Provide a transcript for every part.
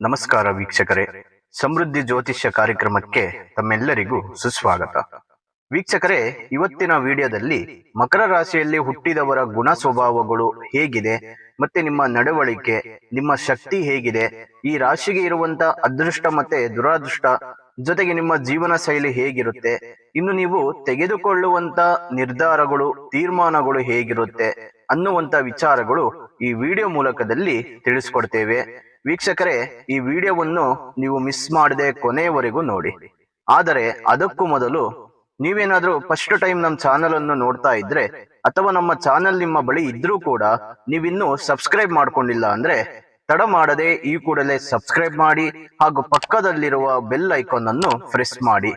ನಮಸ್ಕಾರ ವೀಕ್ಷಕರೇ. ಸಮೃದ್ಧಿ ಜ್ಯೋತಿಷ್ಯ ಕಾರ್ಯಕ್ರಮಕ್ಕೆ ತಮ್ಮೆಲ್ಲರಿಗೂ ಸುಸ್ವಾಗತ. ವೀಕ್ಷಕರೇ, ಇವತ್ತಿನ ವಿಡಿಯೋದಲ್ಲಿ ಮಕರ ರಾಶಿಯಲ್ಲಿ ಹುಟ್ಟಿದವರ ಗುಣ ಸ್ವಭಾವಗಳು ಹೇಗಿದೆ ಮತ್ತೆ ನಿಮ್ಮ ನಡವಳಿಕೆ, ನಿಮ್ಮ ಶಕ್ತಿ ಹೇಗಿದೆ? ಈ ರಾಶಿಗೆ ಇರುವಂತ ಅದೃಷ್ಟ ಮತ್ತೆ ದುರಾದೃಷ್ಟ ಜೊತೆಗೆ ನಿಮ್ಮ ಜೀವನ ಶೈಲಿ ಹೇಗಿರುತ್ತೆ? ಇನ್ನು ನೀವು ತೆಗೆದುಕೊಳ್ಳುವಂತ ನಿರ್ಧಾರಗಳು, ತೀರ್ಮಾನಗಳು ಹೇಗಿರುತ್ತೆ ಅನ್ನುವಂತ ವಿಚಾರಗಳು ಈ ವಿಡಿಯೋ ಮೂಲಕದಲ್ಲಿ ತಿಳಿಸ್ಕೊಡ್ತೇವೆ. ವೀಕ್ಷಕರೇ, ಈ ವಿಡಿಯೋವನ್ನು ನೀವು ಮಿಸ್ ಮಾಡದೆ ಕೊನೆಯವರೆಗೂ ನೋಡಿ. ಆದರೆ ಅದಕ್ಕೂ ಮೊದಲು ನೀವೇನಾದ್ರೂ ಫಸ್ಟ್ ಟೈಮ್ ನಮ್ಮ ಚಾನೆಲ್ ಅನ್ನು ನೋಡ್ತಾ ಇದ್ರೆ, ಅಥವಾ ನಮ್ಮ ಚಾನೆಲ್ ನಿಮ್ಮ ಬಳಿ ಇದ್ರೂ ಕೂಡ ನೀವಿನ್ನೂ ಸಬ್ಸ್ಕ್ರೈಬ್ ಮಾಡ್ಕೊಂಡಿಲ್ಲ ಅಂದ್ರೆ, ತಡ ಮಾಡದೆ ಈ ಕೂಡಲೇ ಸಬ್ಸ್ಕ್ರೈಬ್ ಮಾಡಿ, ಹಾಗೂ ಪಕ್ಕದಲ್ಲಿರುವ ಬೆಲ್ ಐಕಾನ್ ಅನ್ನು ಪ್ರೆಸ್ ಮಾಡಿ.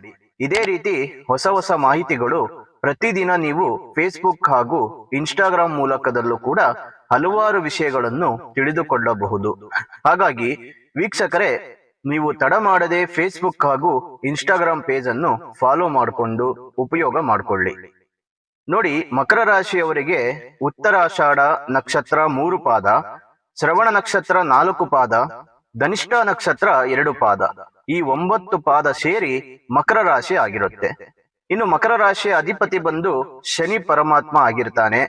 ಇದೇ ರೀತಿ ಹೊಸ ಹೊಸ ಮಾಹಿತಿಗಳು ಪ್ರತಿದಿನ ನೀವು ಫೇಸ್ಬುಕ್ ಹಾಗೂ ಇನ್ಸ್ಟಾಗ್ರಾಮ್ ಮೂಲಕದಲ್ಲೂ ಕೂಡ ಹಲವಾರು ವಿಷಯಗಳನ್ನು ತಿಳಿದುಕೊಳ್ಳಬಹುದು. ಹಾಗಾಗಿ, ವೀಕ್ಷಕರೇ ನೀವು ತಡ ಮಾಡದೆ ಫೇಸ್ಬುಕ್ ಹಾಗೂ ಇನ್ಸ್ಟಾಗ್ರಾಮ್ ಪೇಜ್ ಅನ್ನು ಫಾಲೋ ಮಾಡಿಕೊಂಡು ಉಪಯೋಗ ಮಾಡಿಕೊಳ್ಳಿ. ನೋಡಿ, ಮಕರ ರಾಶಿಯವರಿಗೆ ಉತ್ತರಾಷಾಢ ನಕ್ಷತ್ರ ಮೂರು ಪಾದ, ಶ್ರವಣ ನಕ್ಷತ್ರ ನಾಲ್ಕು ಪಾದ, ಧನಿಷ್ಠ ನಕ್ಷತ್ರ ಎರಡು ಪಾದ, ಈ ಒಂಬತ್ತು ಪಾದ ಸೇರಿ ಮಕರ ರಾಶಿ ಆಗಿರುತ್ತೆ. ಇನ್ನು ಮಕರ ರಾಶಿಯ ಅಧಿಪತಿ ಬಂದು ಶನಿ ಪರಮಾತ್ಮ ಆಗಿರ್ತಾನೆ.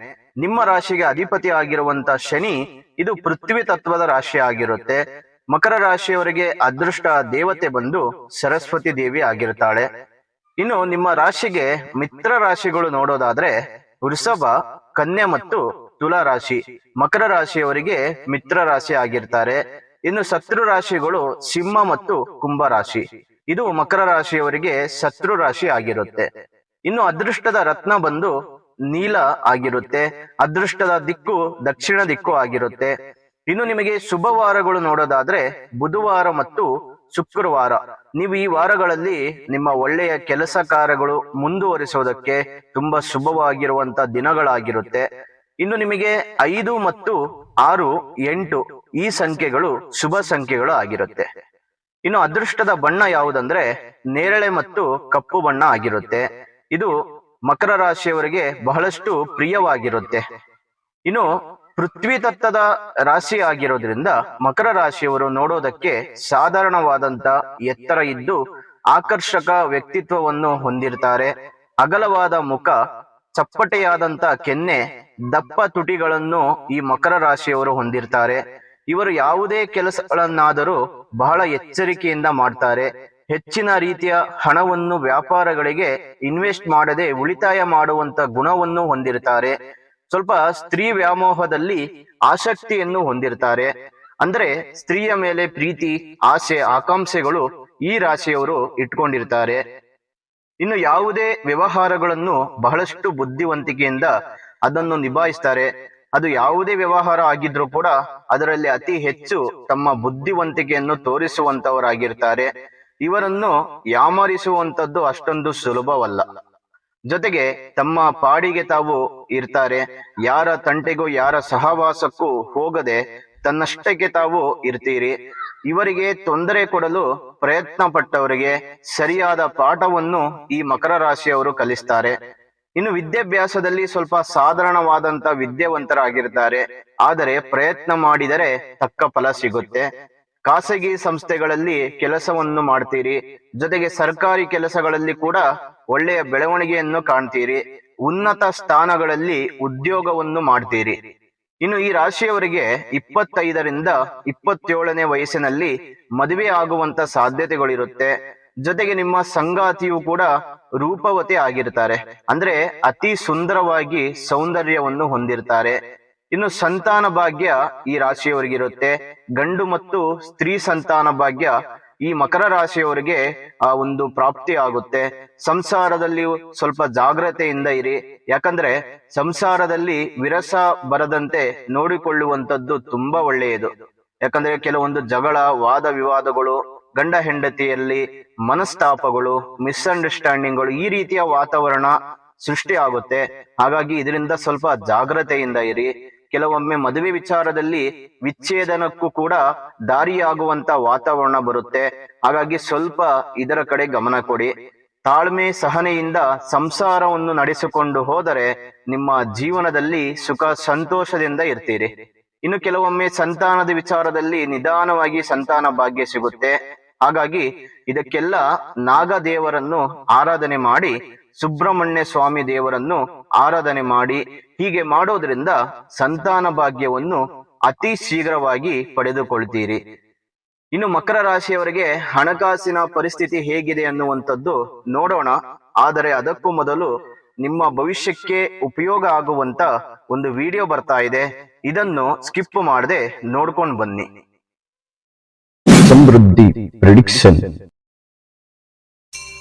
ನಿಮ್ಮ ರಾಶಿಗೆ ಅಧಿಪತಿ ಆಗಿರುವಂತ ಶನಿ ಇದು ಪೃಥ್ವಿ ತತ್ವದ ರಾಶಿ ಆಗಿರುತ್ತೆ. ಮಕರ ರಾಶಿಯವರಿಗೆ ಅದೃಷ್ಟ ದೇವತೆ ಬಂದು ಸರಸ್ವತಿ ದೇವಿ ಆಗಿರ್ತಾಳೆ. ಇನ್ನು ನಿಮ್ಮ ರಾಶಿಗೆ ಮಿತ್ರ ರಾಶಿಗಳು ನೋಡೋದಾದ್ರೆ ವೃಷಭ, ಕನ್ಯೆ ಮತ್ತು ತುಲಾ ರಾಶಿ. ಮಕರ ರಾಶಿಯವರಿಗೆ ಮಿತ್ರ ರಾಶಿ ಆಗಿರ್ತಾರೆ. ಇನ್ನು ಶತ್ರು ರಾಶಿಗಳು ಸಿಂಹ ಮತ್ತು ಕುಂಭ ರಾಶಿ. ಇದು ಮಕರ ರಾಶಿಯವರಿಗೆ ಶತ್ರು ರಾಶಿ ಆಗಿರುತ್ತೆ. ಇನ್ನು ಅದೃಷ್ಟದ ರತ್ನ ಬಂದು ನೀಲ ಆಗಿರುತ್ತೆ. ಅದೃಷ್ಟದ ದಿಕ್ಕು ದಕ್ಷಿಣ ದಿಕ್ಕು ಆಗಿರುತ್ತೆ. ಇನ್ನು ನಿಮಗೆ ಶುಭವಾರಗಳು ನೋಡೋದಾದ್ರೆ ಬುಧವಾರ ಮತ್ತು ಶುಕ್ರವಾರ. ನೀವು ಈ ವಾರಗಳಲ್ಲಿ ನಿಮ್ಮ ಒಳ್ಳೆಯ ಕೆಲಸ ಕಾರ್ಯಗಳು ಮುಂದುವರಿಸೋದಕ್ಕೆ ತುಂಬಾ ಶುಭವಾಗಿರುವಂತ ದಿನಗಳಾಗಿರುತ್ತೆ. ಇನ್ನು ನಿಮಗೆ ಐದು ಮತ್ತು ಆರು, ಎಂಟು ಈ ಸಂಖ್ಯೆಗಳು ಶುಭ ಸಂಖ್ಯೆಗಳು ಆಗಿರುತ್ತೆ. ಇನ್ನು ಅದೃಷ್ಟದ ಬಣ್ಣ ಯಾವುದಂದ್ರೆ ನೇರಳೆ ಮತ್ತು ಕಪ್ಪು ಬಣ್ಣ ಆಗಿರುತ್ತೆ. ಇದು ಮಕರ ರಾಶಿಯವರಿಗೆ ಬಹಳಷ್ಟು ಪ್ರಿಯವಾಗಿರುತ್ತೆ. ಇನ್ನು ಪೃಥ್ವಿ ತತ್ವದ ರಾಶಿ ಆಗಿರೋದ್ರಿಂದ ಮಕರ ರಾಶಿಯವರು ನೋಡೋದಕ್ಕೆ ಸಾಧಾರಣವಾದಂತ ಎತ್ತರ ಇದ್ದು ಆಕರ್ಷಕ ವ್ಯಕ್ತಿತ್ವವನ್ನು ಹೊಂದಿರ್ತಾರೆ. ಅಗಲವಾದ ಮುಖ, ಚಪ್ಪಟೆಯಾದಂತ ಕೆನ್ನೆ, ದಪ್ಪ ತುಟಿಗಳನ್ನು ಈ ಮಕರ ರಾಶಿಯವರು ಹೊಂದಿರ್ತಾರೆ. ಇವರು ಯಾವುದೇ ಕೆಲಸಗಳನ್ನಾದರೂ ಬಹಳ ಎಚ್ಚರಿಕೆಯಿಂದ ಮಾಡ್ತಾರೆ. ಹೆಚ್ಚಿನ ರೀತಿಯ ಹಣವನ್ನು ವ್ಯಾಪಾರಗಳಿಗೆ ಇನ್ವೆಸ್ಟ್ ಮಾಡದೆ ಉಳಿತಾಯ ಮಾಡುವಂತ ಗುಣವನ್ನು ಹೊಂದಿರ್ತಾರೆ. ಸ್ವಲ್ಪ ಸ್ತ್ರೀ ವ್ಯಾಮೋಹದಲ್ಲಿ ಆಸಕ್ತಿಯನ್ನು ಹೊಂದಿರ್ತಾರೆ. ಅಂದ್ರೆ ಸ್ತ್ರೀಯ ಮೇಲೆ ಪ್ರೀತಿ, ಆಸೆ, ಆಕಾಂಕ್ಷೆಗಳು ಈ ರಾಶಿಯವರು ಇಟ್ಕೊಂಡಿರ್ತಾರೆ. ಇನ್ನು ಯಾವುದೇ ವ್ಯವಹಾರಗಳನ್ನು ಬಹಳಷ್ಟು ಬುದ್ಧಿವಂತಿಕೆಯಿಂದ ಅದನ್ನು ನಿಭಾಯಿಸ್ತಾರೆ. ಅದು ಯಾವುದೇ ವ್ಯವಹಾರ ಆಗಿದ್ರೂ ಕೂಡ ಅದರಲ್ಲಿ ಅತಿ ಹೆಚ್ಚು ತಮ್ಮ ಬುದ್ಧಿವಂತಿಕೆಯನ್ನು ತೋರಿಸುವಂತವರಾಗಿರ್ತಾರೆ. ಇವರನ್ನು ಯಾಮರಿಸುವಂತದ್ದು ಅಷ್ಟೊಂದು ಸುಲಭವಲ್ಲ. ಜೊತೆಗೆ ತಮ್ಮ ಪಾಡಿಗೆ ತಾವು ಇರ್ತಾರೆ. ಯಾರ ತಂಟೆಗೂ ಯಾರ ಸಹವಾಸಕ್ಕೂ ಹೋಗದೆ ತನ್ನಷ್ಟಕ್ಕೆ ತಾವು ಇರ್ತೀರಿ. ಇವರಿಗೆ ತೊಂದರೆ ಕೊಡಲು ಪ್ರಯತ್ನ ಪಟ್ಟವರಿಗೆ ಸರಿಯಾದ ಪಾಠವನ್ನು ಈ ಮಕರ ರಾಶಿಯವರು ಕಲಿಸ್ತಾರೆ. ಇನ್ನು ವಿದ್ಯಾಭ್ಯಾಸದಲ್ಲಿ ಸ್ವಲ್ಪ ಸಾಧಾರಣವಾದಂತ ವಿದ್ಯಾವಂತರಾಗಿರ್ತಾರೆ. ಆದರೆ ಪ್ರಯತ್ನ ಮಾಡಿದರೆ ತಕ್ಕ ಫಲ ಸಿಗುತ್ತೆ. ಖಾಸಗಿ ಸಂಸ್ಥೆಗಳಲ್ಲಿ ಕೆಲಸವನ್ನು ಮಾಡ್ತೀರಿ. ಜೊತೆಗೆ ಸರ್ಕಾರಿ ಕೆಲಸಗಳಲ್ಲಿ ಕೂಡ ಒಳ್ಳೆಯ ಬೆಳವಣಿಗೆಯನ್ನು ಕಾಣ್ತೀರಿ. ಉನ್ನತ ಸ್ಥಾನಗಳಲ್ಲಿ ಉದ್ಯೋಗವನ್ನು ಮಾಡ್ತೀರಿ. ಇನ್ನು ಈ ರಾಶಿಯವರಿಗೆ ಇಪ್ಪತ್ತೈದರಿಂದ ಇಪ್ಪತ್ತೇಳನೇ ವಯಸ್ಸಿನಲ್ಲಿ ಮದುವೆ ಆಗುವಂತ ಸಾಧ್ಯತೆಗಳಿರುತ್ತೆ. ಜೊತೆಗೆ ನಿಮ್ಮ ಸಂಗಾತಿಯು ಕೂಡ ರೂಪವತಿ ಆಗಿರ್ತಾರೆ. ಅಂದ್ರೆ ಅತಿ ಸುಂದರವಾಗಿ ಸೌಂದರ್ಯವನ್ನು ಹೊಂದಿರ್ತಾರೆ. ಇನ್ನು ಸಂತಾನ ಭಾಗ್ಯ ಈ ರಾಶಿಯವರಿಗಿರುತ್ತೆ. ಗಂಡು ಮತ್ತು ಸ್ತ್ರೀ ಸಂತಾನ ಭಾಗ್ಯ ಈ ಮಕರ ರಾಶಿಯವರಿಗೆ ಆ ಒಂದು ಪ್ರಾಪ್ತಿ ಆಗುತ್ತೆ. ಸಂಸಾರದಲ್ಲಿ ಸ್ವಲ್ಪ ಜಾಗ್ರತೆಯಿಂದ ಇರಿ. ಯಾಕಂದ್ರೆ ಸಂಸಾರದಲ್ಲಿ ವಿರಸ ಬರದಂತೆ ನೋಡಿಕೊಳ್ಳುವಂತದ್ದು ತುಂಬಾ ಒಳ್ಳೆಯದು. ಯಾಕಂದ್ರೆ ಕೆಲವೊಂದು ಜಗಳ, ವಾದ ವಿವಾದಗಳು, ಗಂಡ ಹೆಂಡತಿಯಲ್ಲಿ ಮನಸ್ತಾಪಗಳು ಮಿಸ್ಅಂಡರ್ಸ್ಟ್ಯಾಂಡಿಂಗ್ಗಳು ಈ ರೀತಿಯ ವಾತಾವರಣ ಸೃಷ್ಟಿ ಆಗುತ್ತೆ ಹಾಗಾಗಿ ಇದರಿಂದ ಸ್ವಲ್ಪ ಜಾಗ್ರತೆಯಿಂದ ಇರಿ. ಕೆಲವೊಮ್ಮೆ ಮದುವೆ ವಿಚಾರದಲ್ಲಿ ವಿಚ್ಛೇದನಕ್ಕೂ ಕೂಡ ದಾರಿಯಾಗುವಂತ ವಾತಾವರಣ ಬರುತ್ತೆ. ಹಾಗಾಗಿ ಸ್ವಲ್ಪ ಇದರ ಕಡೆ ಗಮನ ಕೊಡಿ. ತಾಳ್ಮೆ ಸಹನೆಯಿಂದ ಸಂಸಾರವನ್ನು ನಡೆಸಿಕೊಂಡು ಹೋದರೆ ನಿಮ್ಮ ಜೀವನದಲ್ಲಿ ಸುಖ ಸಂತೋಷದಿಂದ ಇರ್ತೀರಿ. ಇನ್ನು ಕೆಲವೊಮ್ಮೆ ಸಂತಾನದ ವಿಚಾರದಲ್ಲಿ ನಿಧಾನವಾಗಿ ಸಂತಾನ ಭಾಗ್ಯ ಸಿಗುತ್ತೆ. ಹಾಗಾಗಿ ಇದಕ್ಕೆಲ್ಲ ನಾಗದೇವರನ್ನು ಆರಾಧನೆ ಮಾಡಿ ಸುಬ್ರಹ್ಮಣ್ಯ ಸ್ವಾಮಿ ದೇವರನ್ನು ಆರಾಧನೆ ಮಾಡಿ ಹೀಗೆ ಮಾಡೋದ್ರಿಂದ ಸಂತಾನ ಭಾಗ್ಯವನ್ನು ಅತಿ ಶೀಘ್ರವಾಗಿ ಪಡೆದುಕೊಳ್ತೀರಿ. ಇನ್ನು ಮಕರ ರಾಶಿಯವರಿಗೆ ಹಣಕಾಸಿನ ಪರಿಸ್ಥಿತಿ ಹೇಗಿದೆ ಅನ್ನುವಂಥದ್ದು ನೋಡೋಣ. ಆದರೆ ಅದಕ್ಕೂ ಮೊದಲು ನಿಮ್ಮ ಭವಿಷ್ಯಕ್ಕೆ ಉಪಯೋಗ ಆಗುವಂತ ಒಂದು ವಿಡಿಯೋ ಬರ್ತಾ ಇದೆ. ಇದನ್ನು ಸ್ಕಿಪ್ ಮಾಡದೆ ನೋಡ್ಕೊಂಡು ಬನ್ನಿ. ಸಮೃದ್ಧಿ ಪ್ರಿಡಿಕ್ಷನ್.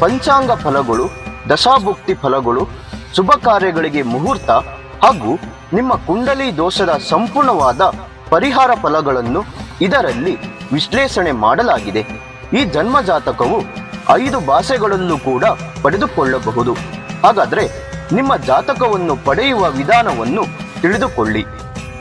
ಪಂಚಾಂಗ ಫಲಗಳು, ದಶಾಭುಕ್ತಿ ಫಲಗಳು, ಶುಭ ಕಾರ್ಯಗಳಿಗೆ ಮುಹೂರ್ತ ಹಾಗೂ ನಿಮ್ಮ ಕುಂಡಲಿ ದೋಷದ ಸಂಪೂರ್ಣವಾದ ಪರಿಹಾರ ಫಲಗಳನ್ನು ಇದರಲ್ಲಿ ವಿಶ್ಲೇಷಣೆ ಮಾಡಲಾಗಿದೆ. ಈ ಜನ್ಮ ಜಾತಕವು ಐದು ಭಾಷೆಗಳಲ್ಲೂ ಕೂಡ ಪಡೆದುಕೊಳ್ಳಬಹುದು. ಹಾಗಾದರೆ ನಿಮ್ಮ ಜಾತಕವನ್ನು ಪಡೆಯುವ ವಿಧಾನವನ್ನು ತಿಳಿದುಕೊಳ್ಳಿ.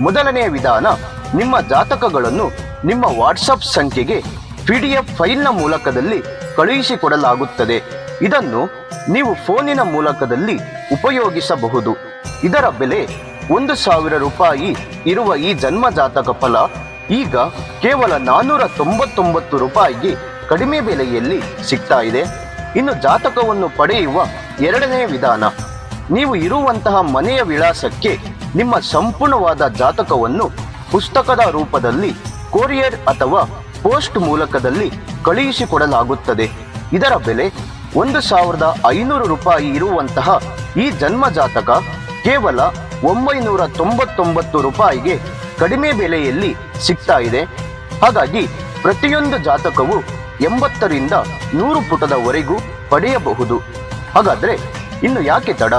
ಮೊದಲನೆಯ ವಿಧಾನ ನಿಮ್ಮ ಜಾತಕಗಳನ್ನು ನಿಮ್ಮ ವಾಟ್ಸಪ್ ಸಂಖ್ಯೆಗೆ ಪಿಡಿಎಫ್ ಫೈಲ್ನ ಮೂಲಕದಲ್ಲಿ ಕಳುಹಿಸಿಕೊಡಲಾಗುತ್ತದೆ. ಇದನ್ನು ನೀವು ಫೋನಿನ ಮೂಲಕದಲ್ಲಿ ಉಪಯೋಗಿಸಬಹುದು. ಇದರ ಬೆಲೆ ಒಂದು ಸಾವಿರ ರೂಪಾಯಿ ಇರುವ ಈ ಜನ್ಮ ಜಾತಕ ಫಲ ಈಗ ಕೇವಲ ನಾನ್ನೂರ ತೊಂಬತ್ತೊಂಬತ್ತು ರೂಪಾಯಿಗೆ ಕಡಿಮೆ ಬೆಲೆಯಲ್ಲಿ ಸಿಗ್ತಾ ಇದೆ. ಇನ್ನು ಜಾತಕವನ್ನು ಪಡೆಯುವ ಎರಡನೇ ವಿಧಾನ, ನೀವು ಇರುವಂತಹ ಮನೆಯ ವಿಳಾಸಕ್ಕೆ ನಿಮ್ಮ ಸಂಪೂರ್ಣವಾದ ಜಾತಕವನ್ನು ಪುಸ್ತಕದ ರೂಪದಲ್ಲಿ ಕೊರಿಯರ್ ಅಥವಾ ಪೋಸ್ಟ್ ಮೂಲಕದಲ್ಲಿ ಕಳುಹಿಸಿಕೊಡಲಾಗುತ್ತದೆ. ಇದರ ಬೆಲೆ ಒಂದು ಸಾವಿರದ ಐನೂರು ರೂಪಾಯಿ ಇರುವಂತಹ ಈ ಜನ್ಮ ಜಾತಕ ಕೇವಲ ಒಂಬೈನೂರ ತೊಂಬತ್ತೊಂಬತ್ತು ರೂಪಾಯಿಗೆ ಕಡಿಮೆ ಬೆಲೆಯಲ್ಲಿ ಸಿಗ್ತಾ ಇದೆ. ಹಾಗಾಗಿ ಪ್ರತಿಯೊಂದು ಜಾತಕವು ಎಂಬತ್ತರಿಂದ ನೂರು ಪುಟದವರೆಗೂ ಪಡೆಯಬಹುದು. ಹಾಗಾದ್ರೆ ಇನ್ನು ಯಾಕೆ ತಡ?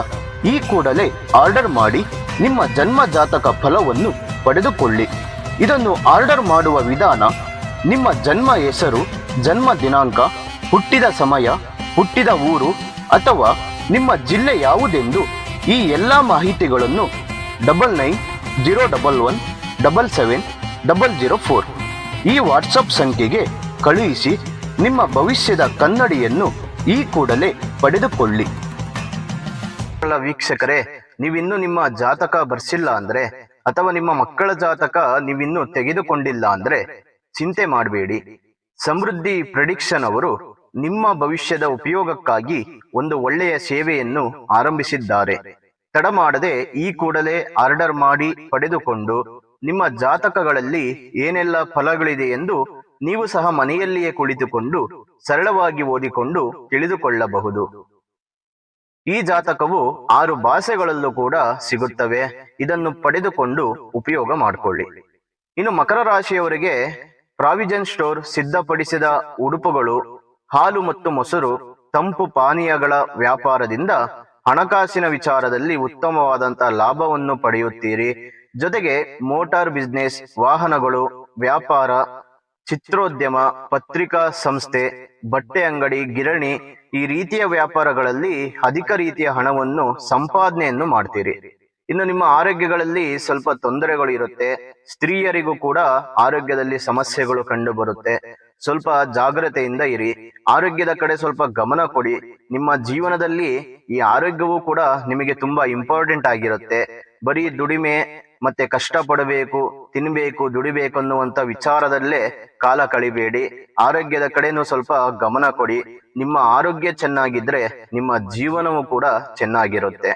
ಈ ಕೂಡಲೇ ಆರ್ಡರ್ ಮಾಡಿ ನಿಮ್ಮ ಜನ್ಮ ಜಾತಕ ಫಲವನ್ನು ಪಡೆದುಕೊಳ್ಳಿ. ಇದನ್ನು ಆರ್ಡರ್ ಮಾಡುವ ವಿಧಾನ ನಿಮ್ಮ ಜನ್ಮ ಹೆಸರು, ಜನ್ಮ ದಿನಾಂಕ, ಹುಟ್ಟಿದ ಸಮಯ, ಹುಟ್ಟಿದ ಊರು ಅಥವಾ ನಿಮ್ಮ ಜಿಲ್ಲೆ ಯಾವುದೆಂದು ಈ ಎಲ್ಲ ಮಾಹಿತಿಗಳನ್ನು double nine zero double one double seven double zero four ಈ ವಾಟ್ಸಪ್ ಸಂಖ್ಯೆಗೆ ಕಳುಹಿಸಿ ನಿಮ್ಮ ಭವಿಷ್ಯದ ಕನ್ನಡಿಯನ್ನು ಈ ಕೂಡಲೇ ಪಡೆದುಕೊಳ್ಳಿ. ವೀಕ್ಷಕರೇ, ನೀವಿನ್ನು ನಿಮ್ಮ ಜಾತಕ ಬರ್ಸಿಲ್ಲ ಅಂದ್ರೆ ಅಥವಾ ನಿಮ್ಮ ಮಕ್ಕಳ ಜಾತಕ ನೀವಿನ್ನು ತೆಗೆದುಕೊಂಡಿಲ್ಲ ಅಂದ್ರೆ ಚಿಂತೆ ಮಾಡಬೇಡಿ. ಸಮೃದ್ಧಿ ಪ್ರೆಡಿಕ್ಷನ್ ಅವರು ನಿಮ್ಮ ಭವಿಷ್ಯದ ಉಪಯೋಗಕ್ಕಾಗಿ ಒಂದು ಒಳ್ಳೆಯ ಸೇವೆಯನ್ನು ಆರಂಭಿಸಿದ್ದಾರೆ. ತಡ ಮಾಡದೆ ಈ ಕೂಡಲೇ ಆರ್ಡರ್ ಮಾಡಿ ಪಡೆದುಕೊಂಡು ನಿಮ್ಮ ಜಾತಕಗಳಲ್ಲಿ ಏನೆಲ್ಲ ಫಲಗಳಿದೆ ಎಂದು ನೀವು ಸಹ ಮನೆಯಲ್ಲಿಯೇ ಕುಳಿತುಕೊಂಡು ಸರಳವಾಗಿ ಓದಿಕೊಂಡು ತಿಳಿದುಕೊಳ್ಳಬಹುದು. ಈ ಜಾತಕವು ಆರು ಭಾಷೆಗಳಲ್ಲೂ ಕೂಡ ಸಿಗುತ್ತವೆ. ಇದನ್ನು ಪಡೆದುಕೊಂಡು ಉಪಯೋಗ ಮಾಡಿಕೊಳ್ಳಿ. ಇನ್ನು ಮಕರ ರಾಶಿಯವರಿಗೆ ಪ್ರಾವಿಜನ್ ಸ್ಟೋರ್ ಸಿದ್ಧಪಡಿಸಿದ ಉಡುಪುಗಳು, ಹಾಲು ಮತ್ತು ಮೊಸರು, ತಂಪು ಪಾನೀಯಗಳ ವ್ಯಾಪಾರದಿಂದ ಹಣಕಾಸಿನ ವಿಚಾರದಲ್ಲಿ ಉತ್ತಮವಾದಂತಹ ಲಾಭವನ್ನು ಪಡೆಯುತ್ತೀರಿ. ಜೊತೆಗೆ ಮೋಟಾರ್ ಬಿಸ್ನೆಸ್, ವಾಹನಗಳು, ವ್ಯಾಪಾರ, ಚಿತ್ರೋದ್ಯಮ, ಪತ್ರಿಕಾ ಸಂಸ್ಥೆ, ಬಟ್ಟೆ ಅಂಗಡಿ, ಗಿರಣಿ ಈ ರೀತಿಯ ವ್ಯಾಪಾರಗಳಲ್ಲಿ ಅಧಿಕ ರೀತಿಯ ಹಣವನ್ನು ಸಂಪಾದನೆಯನ್ನು ಮಾಡ್ತೀರಿ. ಇನ್ನು ನಿಮ್ಮ ಆರೋಗ್ಯಗಳಲ್ಲಿ ಸ್ವಲ್ಪ ತೊಂದರೆಗಳು ಇರುತ್ತೆ. ಸ್ತ್ರೀಯರಿಗೂ ಕೂಡ ಆರೋಗ್ಯದಲ್ಲಿ ಸಮಸ್ಯೆಗಳು ಕಂಡು ಬರುತ್ತೆ ಸ್ವಲ್ಪ ಜಾಗ್ರತೆಯಿಂದ ಇರಿ. ಆರೋಗ್ಯದ ಕಡೆ ಸ್ವಲ್ಪ ಗಮನ ಕೊಡಿ. ನಿಮ್ಮ ಜೀವನದಲ್ಲಿ ಈ ಆರೋಗ್ಯವೂ ಕೂಡ ನಿಮಗೆ ತುಂಬಾ ಇಂಪಾರ್ಟೆಂಟ್ ಆಗಿರುತ್ತೆ. ಬರೀ ದುಡಿಮೆ ಮತ್ತೆ ಕಷ್ಟ ಪಡಬೇಕು ತಿನ್ಬೇಕು, ದುಡಿಬೇಕು ಅನ್ನುವಂತ ವಿಚಾರದಲ್ಲೇ ಕಾಲ ಕಳಿಬೇಡಿ. ಆರೋಗ್ಯದ ಕಡೆನೂ ಸ್ವಲ್ಪ ಗಮನ ಕೊಡಿ. ನಿಮ್ಮ ಆರೋಗ್ಯ ಚೆನ್ನಾಗಿದ್ರೆ ನಿಮ್ಮ ಜೀವನವೂ ಕೂಡ ಚೆನ್ನಾಗಿರುತ್ತೆ.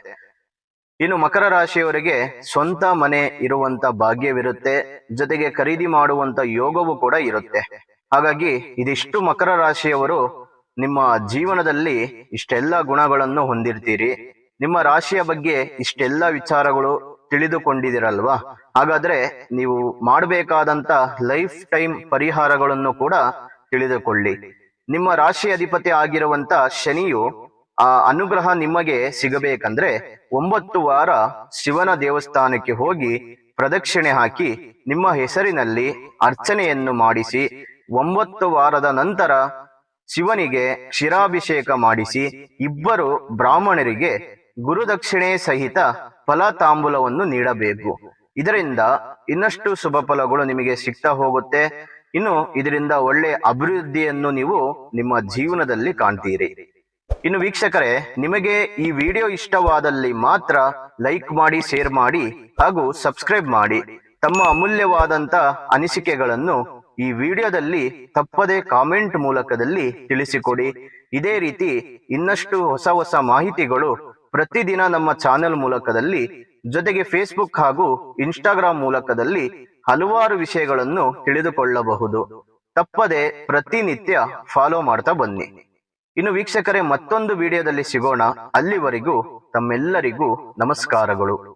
ಇನ್ನು ಮಕರ ರಾಶಿಯವರಿಗೆ ಸ್ವಂತ ಮನೆ ಇರುವಂತ ಭಾಗ್ಯವಿರುತ್ತೆ. ಜೊತೆಗೆ ಖರೀದಿ ಮಾಡುವಂತ ಯೋಗವೂ ಕೂಡ ಇರುತ್ತೆ. ಹಾಗಾಗಿ ಇದಿಷ್ಟು ಮಕರ ರಾಶಿಯವರು ನಿಮ್ಮ ಜೀವನದಲ್ಲಿ ಇಷ್ಟೆಲ್ಲ ಗುಣಗಳನ್ನು ಹೊಂದಿರ್ತೀರಿ. ನಿಮ್ಮ ರಾಶಿಯ ಬಗ್ಗೆ ಇಷ್ಟೆಲ್ಲ ವಿಚಾರಗಳು ತಿಳಿದುಕೊಂಡಿದಿರಲ್ವಾ ಹಾಗಾದ್ರೆ ನೀವು ಮಾಡಬೇಕಾದಂತ ಲೈಫ್ ಟೈಮ್ ಪರಿಹಾರಗಳನ್ನು ಕೂಡ ತಿಳಿದುಕೊಳ್ಳಿ. ನಿಮ್ಮ ರಾಶಿ ಅಧಿಪತಿ ಆಗಿರುವಂತ ಶನಿಯು ಆ ಅನುಗ್ರಹ ನಿಮಗೆ ಸಿಗಬೇಕಂದ್ರೆ ಒಂಬತ್ತು ವಾರ ಶಿವನ ದೇವಸ್ಥಾನಕ್ಕೆ ಹೋಗಿ ಪ್ರದಕ್ಷಿಣೆ ಹಾಕಿ ನಿಮ್ಮ ಹೆಸರಿನಲ್ಲಿ ಅರ್ಚನೆಯನ್ನು ಮಾಡಿಸಿ, ಒಂಬತ್ತು ವಾರದ ನಂತರ ಶಿವನಿಗೆ ಕ್ಷೀರಾಭಿಷೇಕ ಮಾಡಿಸಿ, ಇಬ್ಬರು ಬ್ರಾಹ್ಮಣರಿಗೆ ಗುರುದಕ್ಷಿಣೆ ಸಹಿತ ಫಲ ತಾಂಬೂಲವನ್ನು ನೀಡಬೇಕು. ಇದರಿಂದ ಇನ್ನಷ್ಟು ಶುಭ ಫಲಗಳು ನಿಮಗೆ ಸಿಗ್ತಾ ಹೋಗುತ್ತೆ. ಇನ್ನು ಇದರಿಂದ ಒಳ್ಳೆ ಅಭಿವೃದ್ಧಿಯನ್ನು ನೀವು ನಿಮ್ಮ ಜೀವನದಲ್ಲಿ ಕಾಣ್ತೀರಿ. ಇನ್ನು ವೀಕ್ಷಕರೇ, ನಿಮಗೆ ಈ ವಿಡಿಯೋ ಇಷ್ಟವಾದಲ್ಲಿ ಮಾತ್ರ ಲೈಕ್ ಮಾಡಿ, ಶೇರ್ ಮಾಡಿ ಹಾಗೂ ಸಬ್ಸ್ಕ್ರೈಬ್ ಮಾಡಿ. ತಮ್ಮ ಅಮೂಲ್ಯವಾದಂತ ಅನಿಸಿಕೆಗಳನ್ನು ಈ ವಿಡಿಯೋದಲ್ಲಿ ತಪ್ಪದೆ ಕಾಮೆಂಟ್ ಮೂಲಕದಲ್ಲಿ ತಿಳಿಸಿಕೊಡಿ. ಇದೇ ರೀತಿ ಇನ್ನಷ್ಟು ಹೊಸ ಹೊಸ ಮಾಹಿತಿಗಳು ಪ್ರತಿದಿನ ನಮ್ಮ ಚಾನೆಲ್ ಮೂಲಕದಲ್ಲಿ, ಜೊತೆಗೆ ಫೇಸ್ಬುಕ್ ಹಾಗೂ ಇನ್ಸ್ಟಾಗ್ರಾಂ ಮೂಲಕದಲ್ಲಿ ಹಲವಾರು ವಿಷಯಗಳನ್ನು ತಿಳಿದುಕೊಳ್ಳಬಹುದು. ತಪ್ಪದೆ ಪ್ರತಿನಿತ್ಯ ಫಾಲೋ ಮಾಡ್ತಾ ಬನ್ನಿ. ಇನ್ನು ವೀಕ್ಷಕರೇ ಮತ್ತೊಂದು ವಿಡಿಯೋದಲ್ಲಿ ಸಿಗೋಣ. ಅಲ್ಲಿವರೆಗೂ ತಮ್ಮೆಲ್ಲರಿಗೂ ನಮಸ್ಕಾರಗಳು.